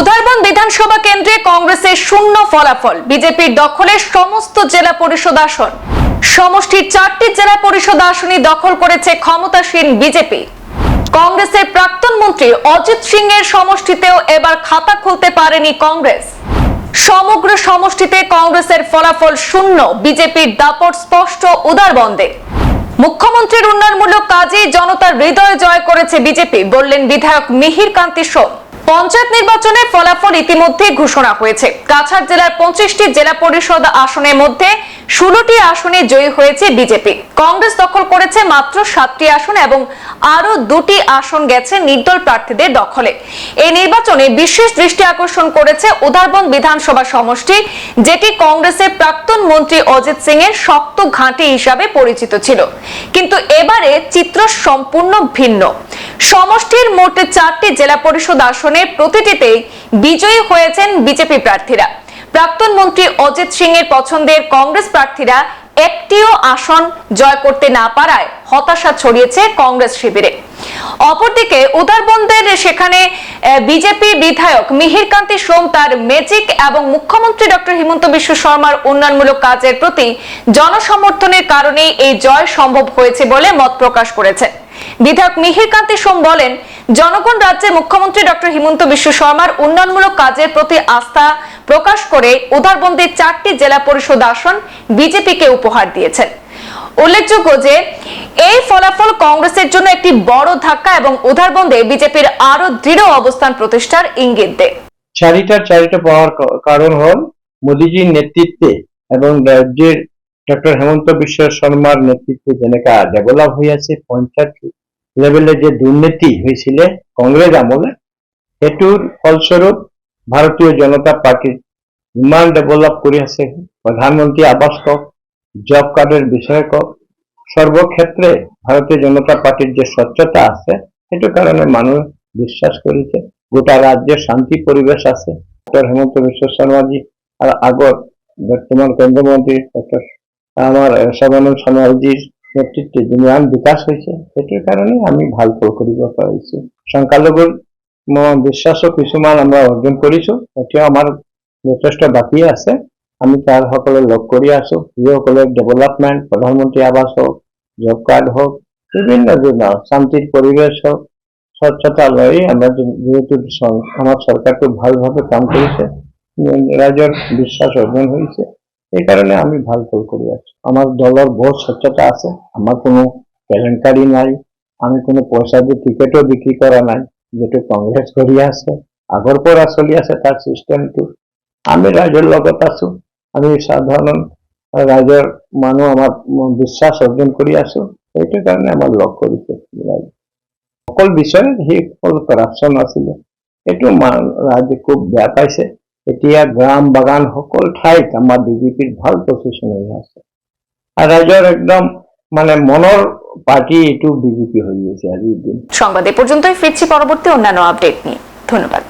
উধারবন বিধানসভা কেন্দ্রে কংগ্রেসের শূন্য ফলাফল, বিজেপির দখলে সমস্ত জেলা পরিষদ আসন। সমষ্টির চারটি জেলা পরিষদ আসনই দখল করেছে ক্ষমতাসীন বিজেপি। কংগ্রেসের প্রাক্তন মন্ত্রী অজিত সিং এর সমষ্টিতেও এবার খাতা খুলতে পারেনি কংগ্রেস। সমগ্র সমষ্টিতে কংগ্রেসের ফলাফল শূন্য, বিজেপির দাপট স্পষ্ট উদারবন্দে মুখ্যমন্ত্রীর উন্নয়নমূলক কাজে জনতার হৃদয় জয় করেছে বিজেপি, বললেন বিধায়ক মিহির কান্তি সোম। পঞ্চায়েত নির্বাচনে ফলাফল ইতিমধ্যে ঘোষণা হয়েছে। কাছাড় জেলার পঁচিশটি জেলা পরিষদ আসনের মধ্যে ষোলোটি আসনে জয়ী হয়েছে বিজেপি। কংগ্রেস দখল করেছে মাত্র সাতটি আসন এবং আরও দুটি আসন গেছে নির্দল প্রার্থীদের দখলে। এই নির্বাচনে বিশেষ দৃষ্টি আকর্ষণ করেছে উদারবন বিধানসভা সমষ্টি, যেটি কংগ্রেসের প্রাক্তন মন্ত্রী অজিত সিং এর শক্ত ঘাঁটি হিসাবে পরিচিত ছিল। কিন্তু এবারে চিত্র সম্পূর্ণ ভিন্ন। সমষ্টির মোট চারটি জেলা পরিষদ আসনের প্রতিটিতেই বিজয়ী হয়েছেন বিজেপি প্রার্থীরা। প্রাক্তন মন্ত্রী অজিত সিং এর পছন্দের কংগ্রেস প্রার্থীরা একটিও আসন জয় করতে না পারায় হতাশা ছড়িয়েছে কংগ্রেস শিবিরে। অপরদিকে উদারবন্দের সেখানে বিজেপি বিধায়ক মিহিরকান্তি সোম তার ম্যাজিক এবং মুখ্যমন্ত্রী ডক্টর হিমন্ত বিশ্ব শর্মার উন্নয়নমূলক কাজের প্রতি জনসমর্থনের কারণেই এই জয় সম্ভব হয়েছে বলে মত প্রকাশ করেছেন বিধায়ক মিহিরকান্তি সোম বলেন, জনগণ রাজ্যে মুখ্যমন্ত্রী ডক্টর হিমন্ত বিশ্ব শর্মার উন্নয়নমূলক কাজের প্রতি আস্থা প্রকাশ করে উদারবন্দের চারটি জেলা পরিষদ আসন বিজেপিকে উপহার দিয়েছেন। উল্লেখযোগ্য যে, এই ফলাফল কংগ্রেসের জন্য একটি বড় ধাক্কা এবং উদারবন্দে বিজেপির আরও দৃঢ় অবস্থান প্রতিষ্ঠার ইঙ্গিত দেয়। চারিটার চারিটা পাওয়ার কারণ হল মোদিজির নেতৃত্বে এবং রাজ্যের ডক্টর হেমন্ত বিশ্ব শর্মার নেতৃত্বে যেনেকা ডেভেলপ হইয়াছে, পঞ্চায়েত লেভেলে যে দুর্নীতি হয়েছিল কংগ্রেস আমলে সেইটোৰ ফলস্বৰূপ ভাৰতীয় জনতা পাৰ্টিৰ ইমান ডেভেলপ কৰি আছে। প্ৰধানমন্ত্ৰী আৱাস কওক জব কাৰ্ডৰ বিষয়ে কওক সর্বক্ষেত্রে ভারতীয় জনতা পার্টির যে স্বচ্ছতা আছে সেইটো কারণে মানুষ বিশ্বাস করেছে। গোটা রাজ্যে শান্তি পরিবেশ আছে। ডক্টর হেমন্ত বিশ্ব শর্মাজি আর আগর বর্তমান কেন্দ্রমন্ত্রী ডক্টর আমার সর্বানন্দ সোনোয়ালজির নেতৃত্বে যিমান বিকাশ হয়েছে সেইটোৰ কাৰণে আমি ভালো ফল কৰিব পাৰিছো সংখ্যালঘুৰ মই কিছুমান আমরা অর্জন কৰিছো এতিয়াও আমাৰ যথেষ্ট বাকী আছে। আমি তাৰ সকলে লগ কৰি আছো যিসকলে ডেভেলপমেণ্ট প্ৰধানমন্ত্ৰী আৱাস হওক জব কাৰ্ড হোক, বিভিন্ন শান্তির পরিবেশ হোক, স্বচ্ছতা লয়ে আমরা যেহেতু আমার সরকারকে ভালোভাবে কাম করেছে রাজ্যের বিশ্বাস অর্জন হয়েছে। এই কারণে আমি ভালো ফল করে আছি আমার দলের বহুত স্বচ্ছতা আছে, আমার কোনো কেলেঙ্কারি নাই, আমি কোনো পয়সা দিয়ে টিকেটও বিক্রি করা নাই যেটো কংগ্রেস কৰি আছে আগৰ পৰা চলি আছে তাৰ চিষ্টেমটো আমি ৰাইজৰ লগত আছো, আমি সাধাৰণ ৰাইজৰ মানুহ আমাৰ বিশ্বাস অৰ্জন কৰি আছো সেইটো কাৰণে আমাৰ লগ কৰিছে। অকল বিষয়ে সেইসকল কৰাপশ্যন আছিলে। সেইটো ৰাইজে খুব বেয়া পাইছে। এতিয়া গ্ৰাম বাগান সকল ঠাইত আমাৰ বিজেপিৰ ভালো পজিশ্যন হৈ আছে। আৰু ৰাইজৰ একদম মানে মনৰ পাৰ্টি এইটো বিজেপি হৈ গৈছে আজিৰ দিন। সংবাদ এ পর্যন্তই ফিরছি পরবর্তী অন্যান্য আপডেট নিয়ে। ধন্যবাদ।